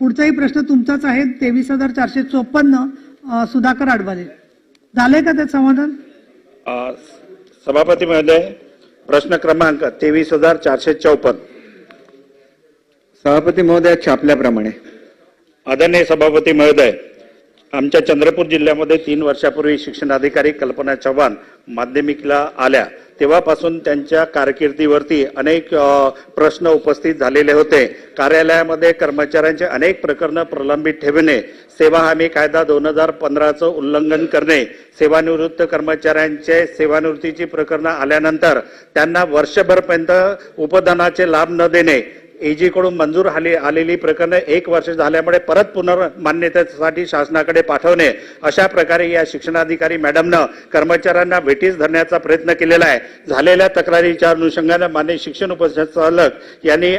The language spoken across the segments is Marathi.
पुढचाही प्रश्न तुमचाच आहे. तेवीस हजार चारशे चोपन्न सुधाकर आडवाले. झालंय का त्यात समाधान? अ, सभापती महोदय प्रश्न क्रमांक तेवीस हजार चारशे चौपन्न. सभापती महोदय छापल्याप्रमाणे आदरणीय सभापती महोदय आमच्या चंद्रपूर जिल्ह्यामध्ये तीन वर्षापूर्वी शिक्षणाधिकारी कल्पना चव्हाण माध्यमिकला आल्या. तेव्हापासून त्यांच्या कारकिर्दीवरती अनेक प्रश्न उपस्थित झालेले होते. कार्यालयामध्ये कर्मचाऱ्यांचे अनेक प्रकरणं प्रलंबित ठेवणे सेवा हमी कायदा दोन हजार पंधराचं उल्लंघन करणे सेवानिवृत्त कर्मचाऱ्यांचे सेवानिवृत्तीची प्रकरणं आल्यानंतर त्यांना वर्षभरपर्यंत उपदानाचे लाभ न देणे एजीकडून मंजूर आली आलेली प्रकरणं एक वर्ष झाल्यामुळे परत पुनर्मान्यतेसाठी शासनाकडे पाठवणे अशा प्रकारे या शिक्षणाधिकारी मॅडमनं कर्मचाऱ्यांना भेटीस धरण्याचा प्रयत्न केलेला आहे. झालेल्या तक्रारीच्या अनुषंगानं मान्य शिक्षण उपसंचालक यांनी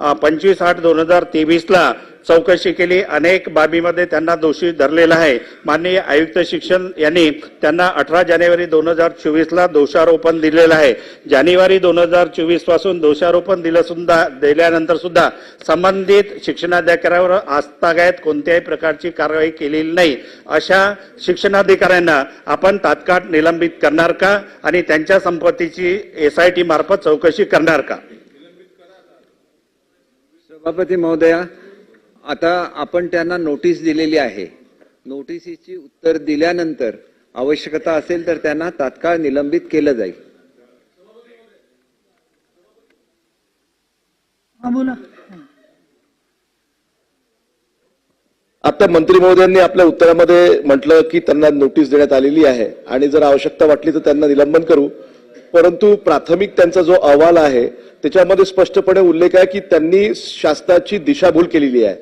पंचवीस आठ दोन हजार तेवीसला चौकशी केली. अनेक बाबीमध्ये त्यांना दोषी धरलेला आहे. माननीय आयुक्त शिक्षण यांनी त्यांना अठरा जानेवारी दोन हजार चोवीसला दोषारोपण दिलेलं आहे. जानेवारी दोन हजार चोवीसपासून दोषारोपण दिलं सुद्धा दिल्यानंतर सुद्धा संबंधित शिक्षणाधिकाऱ्यावर आस्थागायत कोणत्याही प्रकारची कारवाई केलेली नाही. अशा शिक्षणाधिकाऱ्यांना आपण तात्काळ निलंबित करणार का? आणि त्यांच्या संपत्तीची एसआयटी मार्फत चौकशी करणार का? सभापती महोदया आता आपण त्यांना नोटीस दिलेली आहे. नोटिसीची उत्तर दिल्यानंतर आवश्यकता असेल तर त्यांना तात्काळ निलंबित केलं जाईल. बोला. आता मंत्री महोदयांनी आपल्या उत्तरामध्ये म्हटलं की त्यांना नोटीस देण्यात आलेली आहे. आणि जर आवश्यकता वाटली तर त्यांना निलंबन करू. परंतु प्राथमिक त्यांचा जो अहवाल आहे त्याच्यामध्ये स्पष्टपणे उल्लेख आहे की त्यांनी शासनाची दिशाभूल केलेली आहे.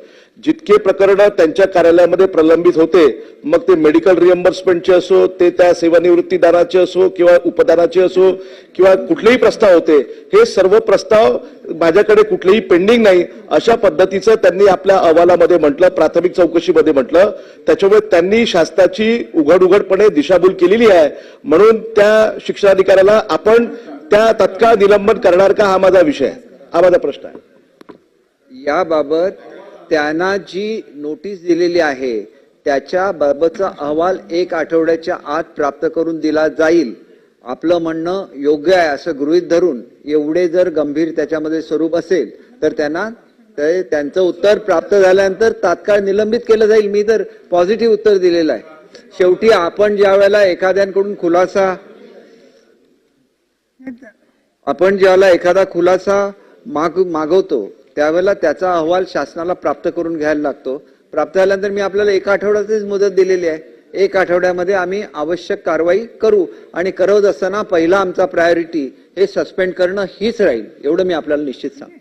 जितके प्रकरण त्यांच्या कार्यालयामध्ये प्रलंबित होते मग ते मेडिकल रिएम्बर्समेंटचे असो ते त्या सेवानिवृत्ती दानाचे असो किंवा उपदानाचे असो किंवा कुठलेही प्रस्ताव होते हे सर्व प्रस्ताव माझ्याकडे कुठलेही पेंडिंग नाही. अशा पद्धतीचं त्यांनी आपल्या अहवालामध्ये म्हटलं प्राथमिक चौकशीमध्ये म्हटलं. त्याच्यामुळे त्यांनी शासनाची उघड उघडपणे दिशाभूल केलेली आहे. म्हणून त्या शिक्षणाधिकाऱ्याला आपण त्या तत्काळ निलंबन करणार का हा माझा विषय आहे. हा माझा प्रश्न आहे. याबाबत त्यांना जी नोटीस दिलेली आहे त्याच्या बाबतचा अहवाल एक आठवड्याच्या आत प्राप्त करून दिला जाईल. आपलं म्हणणं योग्य आहे असं गृहीत धरून एवढे जर गंभीर त्याच्यामध्ये स्वरूप असेल तर त्यांना ते- त्यांचं उत्तर प्राप्त झाल्यानंतर तात्काळ निलंबित केलं जाईल. मी तर पॉझिटिव्ह उत्तर दिलेलं आहे. शेवटी आपण ज्या वेळेला एखाद्यांकडून खुलासा आपण ज्यावेळेला एखादा खुलासा माग मागवतो त्यावेळेला त्याचा अहवाल शासनाला प्राप्त करून घ्यायला लागतो. प्राप्त झाल्यानंतर मी आपल्याला एका आठवड्याचीच मुदत दिलेली आहे. एक आठवड्यामध्ये आम्ही आवश्यक कारवाई करू आणि करत असताना पहिला आमचा प्रायोरिटी हे सस्पेंड करणं हीच राहील. एवढं मी आपल्याला निश्चित सांग